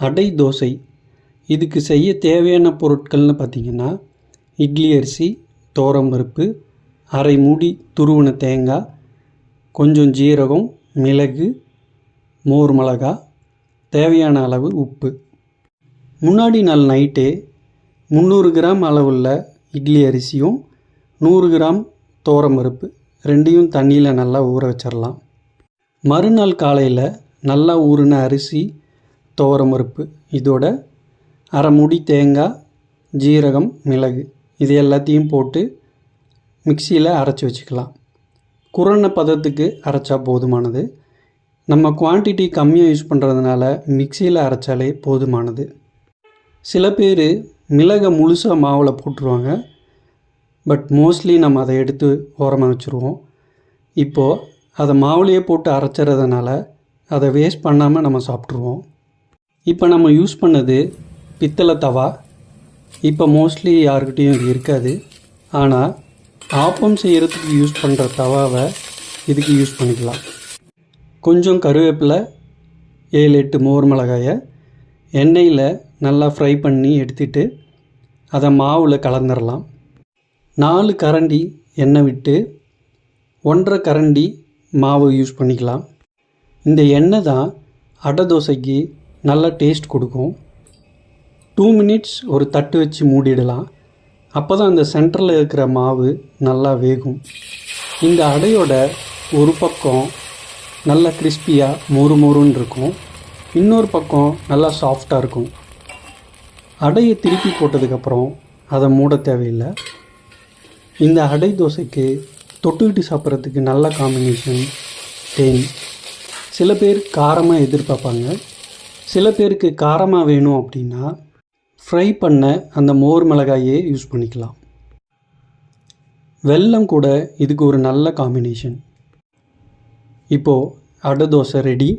அடை தோசை. இதுக்கு செய்ய தேவையான பொருட்கள்னு பார்த்தீங்கன்னா இட்லி அரிசி பருப்பு அரை மூடி துருவின தேங்காய் கொஞ்சம் ஜீரகம் மிளகு மோர் மிளகா தேவையான அளவு உப்பு. முன்னாடி நாள் நைட்டே முந்நூறு கிராம் அளவுள்ள இட்லி அரிசியும் நூறு கிராம் பருப்பு ரெண்டையும் தண்ணியில் நல்லா ஊற வச்சிடலாம் மறுநாள் காலையில் நல்லா ஊறின அரிசி பருப்பு இதோட அரை முடி தேங்காய் ஜீரகம் மிளகு இது எல்லாத்தையும் போட்டு மிக்சியில் அரைச்சி வச்சுக்கலாம். குரண்ண பதத்துக்கு அரைச்சா போதுமானது. நம்ம குவான்டிட்டி கம்மியாக யூஸ் பண்ணுறதுனால மிக்சியில் அரைச்சாலே போதுமானது. சில பேர் மிளகை முழுசாக மாவில் போட்டுருவாங்க. பட் மோஸ்ட்லி நம்ம அதை எடுத்து ஓரமாக வச்சுருவோம். இப்போது அதை மாவுலேயே போட்டு அரைச்சிறதுனால அதை வேஸ்ட் பண்ணாமல் நம்ம சாப்பிட்ருவோம் இப்போ நம்ம யூஸ் பண்ணது பித்தளை தவா. இப்போ மோஸ்ட்லி யாருக்கிட்டேயும் இது இருக்காது. ஆனால் ஆப்பம் செய்கிறதுக்கு யூஸ் பண்ணுற தவாவை இதுக்கு யூஸ் பண்ணிக்கலாம். கொஞ்சம் கருவேப்பிலை ஏழு எட்டு மோர் மிளகாயை எண்ணெயில் நல்லா ஃப்ரை பண்ணி எடுத்துட்டு அதை மாவில் கலந்துடலாம் நாலு கரண்டி எண்ணெய் விட்டு ஒன்றரை கரண்டி மாவு யூஸ் பண்ணிக்கலாம். இந்த எண்ணெய் தான் அடை தோசைக்கு நல்லா டேஸ்ட் கொடுக்கும். டூ மினிட்ஸ் ஒரு தட்டு வச்சு மூடிடலாம். அப்போ தான் அந்த சென்டரில் இருக்கிற மாவு நல்லா வேகும். இந்த அடையோட ஒரு பக்கம் நல்லா கிறிஸ்பியாக மொறு மொறுன்னு இருக்கும். இன்னொரு பக்கம் நல்லா சாஃப்டாக இருக்கும். அடையை திருப்பி போட்டதுக்கப்புறம் அதை மூட தேவையில்லை. இந்த அடை தோசைக்கு தொட்டுக்கிட்டு சாப்பிட்றதுக்கு நல்ல காம்பினேஷன் தேன். சில பேர் காரமாக எதிர்பார்ப்பாங்க. சில பேருக்கு காரமாக வேணும் அப்படின்னா ஃப்ரை பண்ண அந்த மோர் மிளகாயே யூஸ் பண்ணிக்கலாம். வெல்லம் கூட இதுக்கு ஒரு நல்ல காம்பினேஷன் இப்போது அடை தோசை ரெடி